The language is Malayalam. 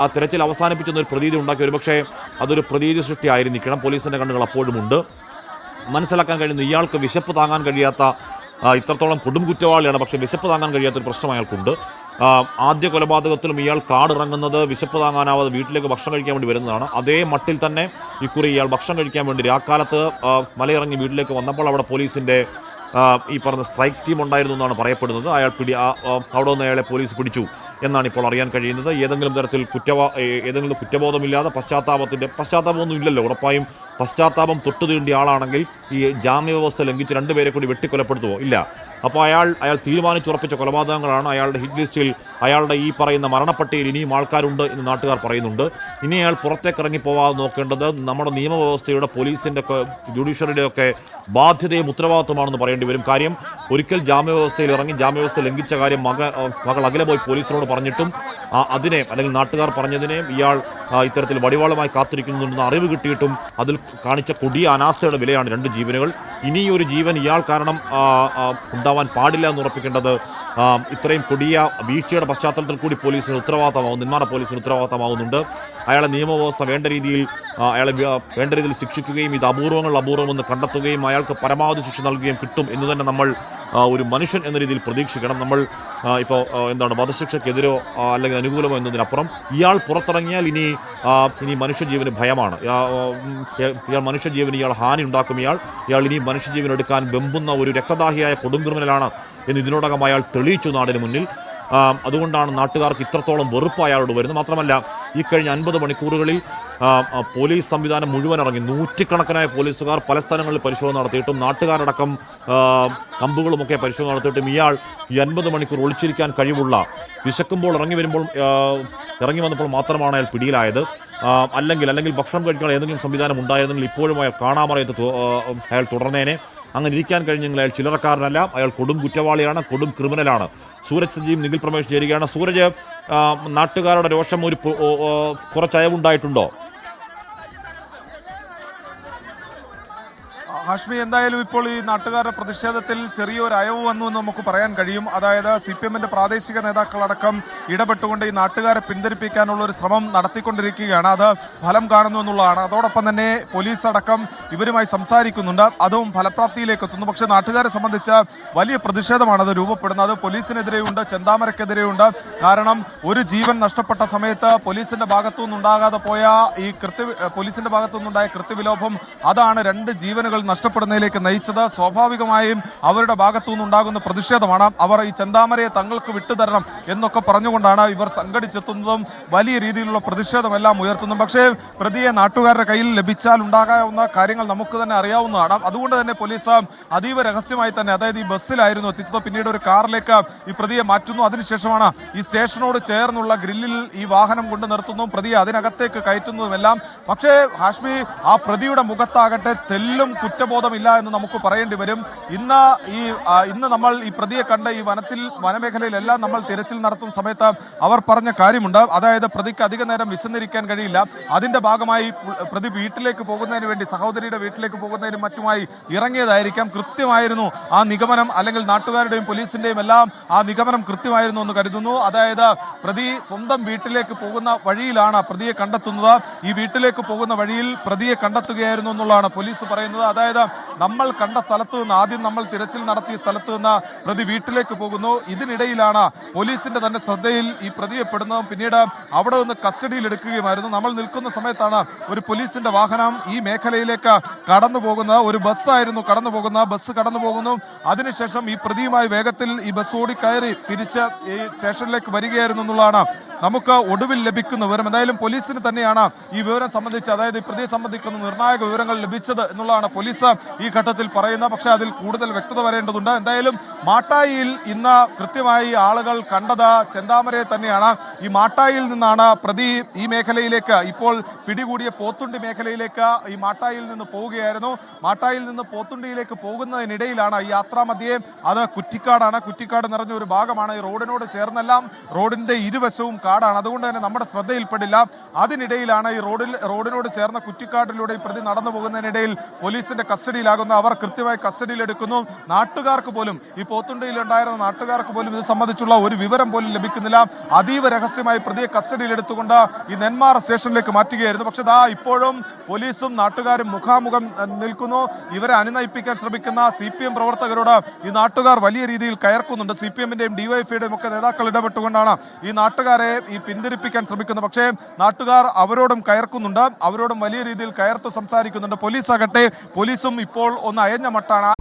ആ തിരച്ചിൽ അവസാനിപ്പിച്ചെന്നൊരു പ്രതീതി ഉണ്ടാക്കി. ഒരുപക്ഷെ അതൊരു പ്രതീതി സൃഷ്ടിയായിരുന്നിക്കണം പോലീസിന്റെ കണ്ണുകൾ അപ്പോഴുമുണ്ട് മനസ്സിലാക്കാൻ കഴിയുന്ന ഇയാൾക്ക് വിശപ്പ് താങ്ങാൻ കഴിയാത്ത ഇത്രത്തോളം കൊടും കുറ്റവാളിയാണ്. പക്ഷേ വിശപ്പ് താങ്ങാൻ കഴിയാത്തൊരു പ്രശ്നം അയാൾക്കുണ്ട്. ആദ്യ കൊലപാതകത്തിലും ഇയാൾ കാടിറങ്ങുന്നത് വിശപ്പ് താങ്ങാനാവാതെ വീട്ടിലേക്ക് ഭക്ഷണം കഴിക്കാൻ വേണ്ടി വരുന്നതാണ്. അതേ മട്ടിൽ തന്നെ ഇക്കുറി ഇയാൾ ഭക്ഷണം കഴിക്കാൻ വേണ്ടി രാക്കാലത്ത് മലയിറങ്ങി വീട്ടിലേക്ക് വന്നപ്പോൾ അവിടെ പോലീസിന്റെ ഈ പറഞ്ഞ സ്ട്രൈക്ക് ടീം ഉണ്ടായിരുന്നു എന്നാണ് പറയപ്പെടുന്നത്. അയാൾ പിടി അവിടെ നിന്ന് അയാളെ പോലീസ് പിടിച്ചു. എന്നാണ് ഇപ്പോൾ അറിയാൻ കഴിയുന്നത്. ഏതെങ്കിലും തരത്തിൽ കുറ്റവാ ഏതെങ്കിലും കുറ്റബോധമില്ലാതെ പശ്ചാത്താപത്തിന്റെ പശ്ചാത്താപമൊന്നും ഇല്ലല്ലോ ഉറപ്പായും. പശ്ചാത്താപം തൊട്ടു തീണ്ടിയ ആളാണെങ്കിൽ ഈ ജാമ്യ വ്യവസ്ഥ ലംഘിച്ച് രണ്ടുപേരെ കൂടി വെട്ടിക്കൊലപ്പെടുത്തുമോ ഇല്ല. അപ്പോൾ അയാൾ അയാൾ തീരുമാനിച്ചുറപ്പിച്ച കൊലപാതകങ്ങളാണ് അയാളുടെ ഹിറ്റ് ലിസ്റ്റിൽ അയാളുടെ ഈ പറയുന്ന മരണപ്പട്ടികയിൽ ഇനിയും ആൾക്കാരുണ്ട് എന്ന് നാട്ടുകാർ പറയുന്നുണ്ട്. ഇനി അയാൾ പുറത്തേക്ക് ഇറങ്ങി പോവാതെ നോക്കേണ്ടത് നമ്മുടെ നിയമവ്യവസ്ഥയുടെ പോലീസിന്റെ ജുഡീഷ്യറിയുടെയൊക്കെ ബാധ്യതയും ഉത്തരവാദിത്വമാണെന്ന് പറയേണ്ടി വരും. കാര്യം ഒരിക്കൽ ജാമ്യവ്യവസ്ഥയിൽ ഇറങ്ങി ജാമ്യവ്യവസ്ഥ ലംഘിച്ച കാര്യം മക മകൾ അഖില പോയി പോലീസിനോട് പറഞ്ഞിട്ടും അതിനെ അല്ലെങ്കിൽ നാട്ടുകാർ പറഞ്ഞതിനെയും ഇയാൾ ഇത്തരത്തിൽ വടിവാളുമായി കാത്തിരിക്കുന്നുണ്ടെന്ന് അറിവ് കിട്ടിയിട്ടും അതിൽ കാണിച്ച കൊടിയ അനാസ്ഥയുടെ വിലയാണ് രണ്ട് ജീവനുകൾ. ഇനി ഒരു ജീവൻ ഇയാൾ കാരണം ഉണ്ടാവാൻ പാടില്ല എന്ന് ഉറപ്പിക്കേണ്ടത് ഇത്രയും കൊടിയ വീഴ്ചയുടെ പശ്ചാത്തലത്തിൽ കൂടി പോലീസിന് ഉത്തരവാദിത്തമാവും നിർമ്മാണ പോലീസിന് ഉത്തരവാദിത്തമാവുന്നുണ്ട്. അയാളെ നിയമവ്യവസ്ഥ വേണ്ട രീതിയിൽ അയാളെ വേണ്ട രീതിയിൽ ശിക്ഷിക്കുകയും ഇത് അപൂർവങ്ങൾ അപൂർവമെന്ന് കണ്ടെത്തുകയും അയാൾക്ക് പരമാവധി ശിക്ഷ നൽകുകയും കിട്ടും എന്ന് തന്നെ നമ്മൾ ഒരു മനുഷ്യൻ എന്ന രീതിയിൽ പ്രതീക്ഷിക്കണം. നമ്മൾ ഇപ്പോൾ എന്താണ് വധശിക്ഷയ്ക്കെതിരോ അല്ലെങ്കിൽ അനുകൂലമോ എന്നതിനപ്പുറം ഇയാൾ പുറത്തിറങ്ങിയാൽ ഇനി ഇനി മനുഷ്യജീവന് ഭയമാണ്. ഇയാൾ മനുഷ്യജീവന് ഇയാൾ ഹാനി ഉണ്ടാക്കും ഇയാൾ. ഇയാൾ ഇനി മനുഷ്യജീവൻ എടുക്കാൻ വെമ്പുന്ന ഒരു രക്തദാഹിയായ കൊടുങ്ക്രിമിനലാണ് എന്ന് ഇതിനോടകം അയാൾ തെളിയിച്ചു നാടിന് മുന്നിൽ. അതുകൊണ്ടാണ് നാട്ടുകാർക്ക് ഇത്രത്തോളം വെറുപ്പ് അയാളോട് വരുന്നത്. മാത്രമല്ല ഈ കഴിഞ്ഞ അൻപത് മണിക്കൂറുകളിൽ പോലീസ് സംവിധാനം മുഴുവൻ ഇറങ്ങി. നൂറ്റിക്കണക്കിനായ പോലീസുകാർ പല സ്ഥലങ്ങളിൽ പരിശോധന നടത്തിയിട്ടും നാട്ടുകാരടക്കം കമ്പുകളുമൊക്കെ പരിശോധന നടത്തിയിട്ടും ഇയാൾ ഈ അൻപത് മണിക്കൂർ ഒളിച്ചിരിക്കാൻ കഴിവുള്ള വിശക്കുമ്പോൾ ഇറങ്ങി വരുമ്പോൾ ഇറങ്ങി വന്നപ്പോൾ മാത്രമാണ് അയാൾ പിടിയിലായത്. അല്ലെങ്കിൽ അല്ലെങ്കിൽ ഭക്ഷണം കഴിക്കാൻ ഏതെങ്കിലും സംവിധാനം ഉണ്ടായിരുന്നെങ്കിൽ ഇപ്പോഴും അയാൾ കാണാമറിയത്ത് അയാൾ തുടർന്നേനെ. അങ്ങനെ ഇരിക്കാൻ കഴിഞ്ഞെങ്കിൽ അയാൾ ചില്ലറക്കാരനല്ല അയാൾ കൊടും കുറ്റവാളിയാണ് കൊടും ക്രിമിനലാണ്. സൂരജ് സജീവ് നിഖിൽ പ്രമേഷ് ചേരുകയാണ്. സൂരജ് നാട്ടുകാരുടെ രോഷം ഒരു കുറച്ചയവുണ്ടായിട്ടുണ്ടോ? ഹാഷ്മി എന്തായാലും ഇപ്പോൾ ഈ നാട്ടുകാരുടെ പ്രതിഷേധത്തിൽ ചെറിയൊരു അയവ് വന്നു എന്ന് നമുക്ക് പറയാൻ കഴിയും. അതായത് സി പി എമ്മിന്റെ പ്രാദേശിക നേതാക്കളടക്കം ഇടപെട്ടുകൊണ്ട് ഈ നാട്ടുകാരെ പിന്തിരിപ്പിക്കാനുള്ള ഒരു ശ്രമം നടത്തിക്കൊണ്ടിരിക്കുകയാണ്. അത് ഫലം കാണുന്നു എന്നുള്ളതാണ്. അതോടൊപ്പം തന്നെ പോലീസ് അടക്കം ഇവരുമായി സംസാരിക്കുന്നുണ്ട്. അതും ഫലപ്രാപ്തിയിലേക്ക് എത്തുന്നു. പക്ഷേ നാട്ടുകാരെ സംബന്ധിച്ച് വലിയ പ്രതിഷേധമാണ് അത് രൂപപ്പെടുന്നത്. പോലീസിനെതിരെയുണ്ട് ചെന്താമരക്കെതിരെയുണ്ട്. കാരണം ഒരു ജീവൻ നഷ്ടപ്പെട്ട സമയത്ത് പോലീസിന്റെ ഭാഗത്തു നിന്നുണ്ടാകാതെ പോയ ഈ കൃത്യ പോലീസിന്റെ ഭാഗത്തു നിന്നുണ്ടായ കൃത്യവിലോപം അതാണ് രണ്ട് ജീവനുകൾ നഷ്ടപ്പെടുന്നതിലേക്ക് നയിച്ചത് സ്വാഭാവികമായും അവരുടെ ഭാഗത്തു നിന്നുണ്ടാകുന്ന പ്രതിഷേധമാണ്. അവർ ഈ ചെന്താമരയെ തങ്ങൾക്ക് വിട്ടുതരണം എന്നൊക്കെ പറഞ്ഞുകൊണ്ടാണ് ഇവർ സംഘടിച്ചെത്തുന്നതും വലിയ രീതിയിലുള്ള പ്രതിഷേധമെല്ലാം ഉയർത്തുന്നു പക്ഷേ പ്രതിയെ നാട്ടുകാരുടെ കയ്യിൽ ലഭിച്ചാൽ ഉണ്ടാകാവുന്ന കാര്യങ്ങൾ നമുക്ക് തന്നെ അറിയാവുന്നതാണ്. അതുകൊണ്ട് തന്നെ പോലീസ് അതീവ രഹസ്യമായി തന്നെ അതായത് ഈ ബസ്സിലായിരുന്നു എത്തിച്ചത്. പിന്നീട് ഒരു കാറിലേക്ക് ഈ പ്രതിയെ മാറ്റുന്നു. അതിനുശേഷമാണ് ഈ സ്റ്റേഷനോട് ചേർന്നുള്ള ഗ്രില്ലിൽ ഈ വാഹനം കൊണ്ട് നിർത്തുന്നു. പ്രതിയെ അതിനകത്തേക്ക് കയറ്റുന്നതുമെല്ലാം. പക്ഷേ ഹാഷ്മി ആ പ്രതിയുടെ മുഖത്താകട്ടെ തെല്ലും കുറ്റബോധമില്ല എന്ന് നമുക്ക് പറയേണ്ടി വരും. ഇന്ന് ഈ ഇന്ന് നമ്മൾ ഈ പ്രതിയെ കണ്ട ഈ വനത്തിൽ വനമേഖലയിലെല്ലാം നമ്മൾ തിരച്ചിൽ നടത്തുന്ന സമയത്ത് അവർ പറഞ്ഞ കാര്യമുണ്ട്. അതായത് പ്രതിക്ക് അധിക നേരം വിശന്നിരിക്കാൻ കഴിയില്ല. അതിന്റെ ഭാഗമായി പ്രതി വീട്ടിലേക്ക് പോകുന്നതിന് വേണ്ടി സഹോദരിയുടെ വീട്ടിലേക്ക് പോകുന്നതിനും മറ്റുമായി ഇറങ്ങിയതായിരിക്കാം. കൃത്യമായിരുന്നു ആ നിഗമനം അല്ലെങ്കിൽ നാട്ടുകാരുടെയും പോലീസിന്റെയും എല്ലാം ആ നിഗമനം കൃത്യമായിരുന്നു എന്ന് കരുതുന്നു. അതായത് പ്രതി സ്വന്തം വീട്ടിലേക്ക് പോകുന്ന വഴിയിലാണ് പ്രതിയെ കണ്ടെത്തുന്നത്. ഈ വീട്ടിലേക്ക് പോകുന്ന വഴിയിൽ പ്രതിയെ കണ്ടെത്തുകയായിരുന്നു എന്നുള്ളതാണ് പോലീസ് പറയുന്നത്. അതായത് നമ്മൾ കണ്ട സ്ഥലത്ത് നിന്ന് ആദ്യം നമ്മൾ തിരച്ചിൽ നടത്തിയ സ്ഥലത്ത് നിന്ന് പ്രതി വീട്ടിലേക്ക് പോകുന്നു. ഇതിനിടയിലാണ് പോലീസിന്റെ തന്നെ ശ്രദ്ധയിൽ ഈ പ്രതിയെ പെടുന്നതും പിന്നീട് അവിടെ നിന്ന് കസ്റ്റഡിയിൽ എടുക്കുകയുമായിരുന്നു. നമ്മൾ നിൽക്കുന്ന സമയത്താണ് ഒരു പോലീസിന്റെ വാഹനം ഈ മേഖലയിലേക്ക് കടന്നു പോകുന്നത്. ഒരു ബസ്സായിരുന്നു കടന്നു പോകുന്നത്. ബസ് കടന്നു പോകുന്നു. അതിനുശേഷം ഈ പ്രതിയുമായി വേഗത്തിൽ ഈ ബസ് ഓടിക്കയറി തിരിച്ച് ഈ സ്റ്റേഷനിലേക്ക് വരികയായിരുന്നു എന്നുള്ളതാണ് നമുക്ക് ഒടുവിൽ ലഭിക്കുന്ന വിവരം. എന്തായാലും പോലീസിന് തന്നെയാണ് ഈ വിവരം സംബന്ധിച്ച് അതായത് ഈ പ്രതിയെ സംബന്ധിക്കുന്ന നിർണായക വിവരങ്ങൾ ലഭിച്ചത് എന്നുള്ളതാണ് പോലീസ് ഈ ഘട്ടത്തിൽ പറയുന്നത്. പക്ഷേ അതിൽ കൂടുതൽ വ്യക്തത വരേണ്ടതുണ്ട്. എന്തായാലും മാട്ടായിയിൽ ഇന്ന് കൃത്യമായി ആളുകൾ കണ്ടത് ചെന്താമരയെ തന്നെയാണ്. ഈ മാട്ടായിൽ നിന്നാണ് പ്രതി ഈ മേഖലയിലേക്ക് ഇപ്പോൾ പിടികൂടിയ പോത്തുണ്ടി മേഖലയിലേക്ക് ഈ മാട്ടായിൽ നിന്ന് പോവുകയായിരുന്നു. മാട്ടായിൽ നിന്ന് പോത്തുണ്ടിയിലേക്ക് പോകുന്നതിനിടയിലാണ് ഈ യാത്രാമധ്യേ അത് കുറ്റിക്കാടാണ്. കുറ്റിക്കാട് നിറഞ്ഞ ഒരു ഭാഗമാണ്. ഈ റോഡിനോട് ചേർന്നെല്ലാം റോഡിന്റെ ഇരുവശവും കാടാണ്. അതുകൊണ്ട് തന്നെ നമ്മുടെ ശ്രദ്ധയിൽപ്പെടില്ല. അതിനിടയിലാണ് ഈ റോഡിൽ റോഡിനോട് ചേർന്ന കുറ്റിക്കാട്ടിലൂടെ ഈ പ്രതി നടന്നു പോകുന്നതിനിടയിൽ പോലീസിന്റെ കസ്റ്റഡിയിലാകുന്ന. അവർ കൃത്യമായി കസ്റ്റഡിയിലെടുക്കുന്നു. നാട്ടുകാർക്ക് പോലും ഈ പോത്തുണ്ടിയിൽ ഉണ്ടായിരുന്ന നാട്ടുകാർക്ക് പോലും ഇത് സംബന്ധിച്ചുള്ള ഒരു വിവരം പോലും ലഭിക്കുന്നില്ല. അതീവ രഹസ്യമായി പ്രതിയെ കസ്റ്റഡിയിൽ എടുത്തുകൊണ്ട് ഈ നെന്മാറ സ്റ്റേഷനിലേക്ക് മാറ്റുകയായിരുന്നു. പക്ഷേ ദാ ഇപ്പോഴും പോലീസും നാട്ടുകാരും മുഖാമുഖം നിൽക്കുന്നു. ഇവരെ അനുനയിപ്പിക്കാൻ ശ്രമിക്കുന്ന സി പി എം പ്രവർത്തകരോട് ഈ നാട്ടുകാർ വലിയ രീതിയിൽ കയർക്കുന്നുണ്ട്. സി പി എമ്മിന്റെയും ഡിവൈഎഫ്ഐയുടെയും ഒക്കെ നേതാക്കൾ ഇടപെട്ടുകൊണ്ടാണ് ഈ നാട്ടുകാരെ ഈ പിന്തിരിപ്പിക്കാൻ ശ്രമിക്കുന്നത്. പക്ഷേ നാട്ടുകാർ അവരോടും കയർക്കുന്നുണ്ട്. അവരോടും വലിയ രീതിയിൽ കയർത്ത് സംസാരിക്കുന്നുണ്ട്. പോലീസ് ആകട്ടെ പോലീസും ഇപ്പോൾ ഒന്ന് അയഞ്ഞ മട്ടാണ്.